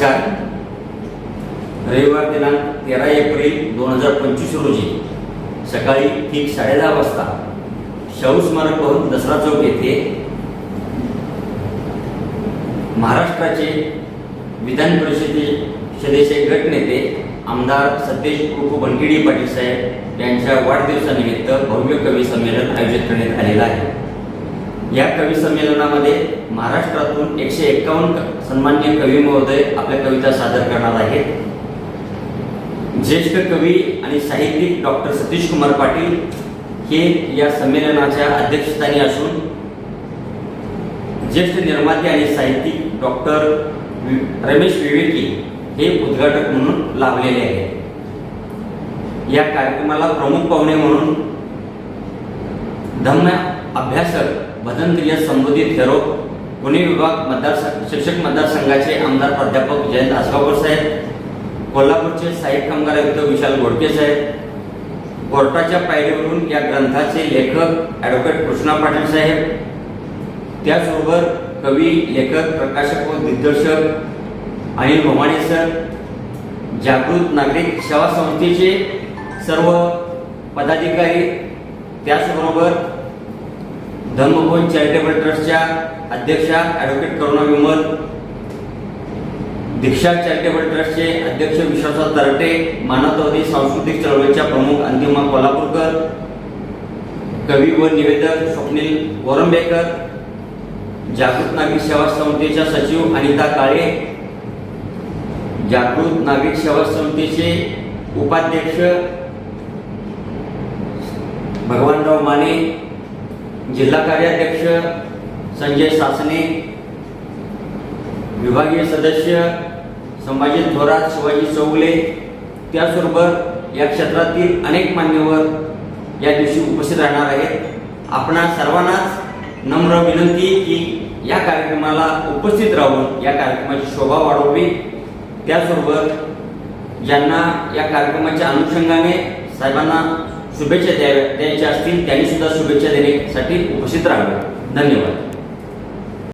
नमस्कार. रविवार दिनांक तेरा एप्रिल दोन हजार पंचवीस रोजी सकाळी ठीक साडेदहा वाजता शाहू स्मारक भवन दसरा चौक येथे महाराष्ट्राचे विधान परिषदेचे गटनेते आमदार सतेज उर्फ बनकिडी पाटील साहेब यांच्या वाढदिवसानिमित्त भव्य कवी संमेलन आयोजित करण्यात आलेलं आहे. या कवी संमेलनामध्ये महाराष्ट्रातून एकशे एक्कावन्न सन्मान्य कवी महोदय आपल्या कविता सादर करणार आहेत. ज्येष्ठ कवी आणि साहित्यिक डॉक्टर सतीश कुमार पाटील हे या संमेलनाच्या अध्यक्षस्थानी असून ज्येष्ठ निर्माते आणि साहित्यिक डॉक्टर वि- रमेश विवेकी हे उद्घाटक म्हणून लाभलेले आहेत. या कार्यक्रमाला प्रमुख पाहुणे म्हणून धम्म अभ्यासक भदंत्रिय संबोधित हेरो पुणे विभाग मतदार शिक्षक मतदारसंघाचे आमदार प्राध्यापक जयंत आसगावकर साहेब कोल्हापूरचे साहित्य कामगार आयुक्त विशाल गोडके साहेब कोर्टाच्या पायरीवरून या ग्रंथाचे लेखक ॲडव्होकेट कृष्णा पाटील साहेब त्याचबरोबर कवी लेखक प्रकाशक व दिग्दर्शक अनिल भोमाणे सर जागृत नागरिक सेवा संस्थेचे सर्व पदाधिकारी त्याचबरोबर धर्मभवन चॅरिटेबल ट्रस्टच्या अध्यक्षा ॲडव्होकेट करुणा विमल दीक्षा चॅरिटेबल ट्रस्टचे अध्यक्ष विश्वासराव तरटे मानवतावादी सांस्कृतिक चळवळीच्या प्रमुख अंतिमा कोल्हापूरकर कवी व निवेदक स्वप्नील गोरंबेकर जागृत नागरिक सेवा संस्थेच्या सचिव अनिता काळे जागृत नागरिक सेवा संस्थेचे उपाध्यक्ष भगवानराव माने जिल्हा कार्याध्यक्ष संजय सासने विभागीय सदस्य संभाजी थोरात शिवाजी चौगले त्याचबरोबर या क्षेत्रातील अनेक मान्यवर या दिवशी उपस्थित राहणार आहेत. आपणा सर्वांनाच नम्र विनंती की या कार्यक्रमाला उपस्थित राहून या कार्यक्रमाची शोभा वाढवली त्याचबरोबर ज्यांना या कार्यक्रमाच्या अनुषंगाने साहेबांना शुभेच्छा द्याव्या द्यायच्या असतील त्यांनी सुद्धा शुभेच्छा देण्यासाठी उपस्थित राहावे. धन्यवाद.